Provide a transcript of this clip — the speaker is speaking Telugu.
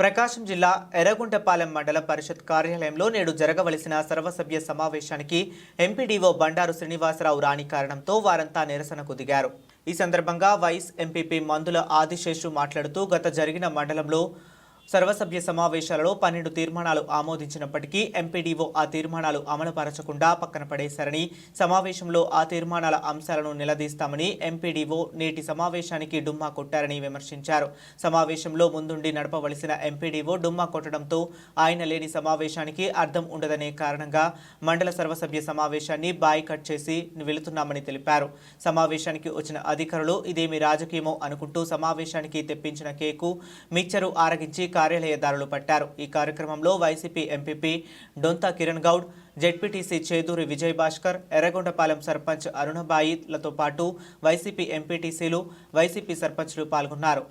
ప్రకాశం జిల్లా ఎర్రగుంటపాలెం మండల పరిషత్ కార్యాలయంలో నేడు జరగవలసిన సర్వసభ్య సమావేశానికి ఎంపీడీఓ బండారు శ్రీనివాసరావు రాని కారణంతో వారంతా నిరసనకు దిగారు. ఈ సందర్భంగా వైస్ ఎంపీపీ మందుల ఆదిశేషు మాట్లాడుతూ గత జరిగిన మండలంలో సర్వసభ్య సమావేశాలలో పన్నెండు తీర్మానాలు ఆమోదించినప్పటికీ ఎంపీడీఓ ఆ తీర్మానాలు అమలుపరచకుండా పక్కన పడేశారని సమావేశంలో ఆ తీర్మానాల అంశాలను నిలదీస్తామని ఎంపీడీఓ నేటి సమావేశానికి డుమ్మా కొట్టారని విమర్శించారు. సమావేశంలో ముందుండి నడపవలసిన ఎంపీడీఓ డుమ్మా కొట్టడంతో ఆయన లేని సమావేశానికి అర్థం ఉండదనే కారణంగా మండల సర్వసభ్య సమావేశాన్ని బాయ్ కట్ చేసి వెళుతున్నామని తెలిపారు. సమావేశానికి వచ్చిన అధికారులు ఇదేమి రాజకీయమో అనుకుంటూ సమావేశానికి తెప్పించిన కేకు మిక్చరు ఆరగించి కార్యాలయదారులు పట్టారు. ఈ కార్యక్రమంలో YCP MPP Donta Kiran Goud ZPTC Cheduri Vijay Bhaskar Yerragondapalem sarpanch అరుణబాయిలతో పాటు వైసీపీ ఎంపీటీసీలు వైసీపీ సర్పంచ్లు పాల్గొన్నారు.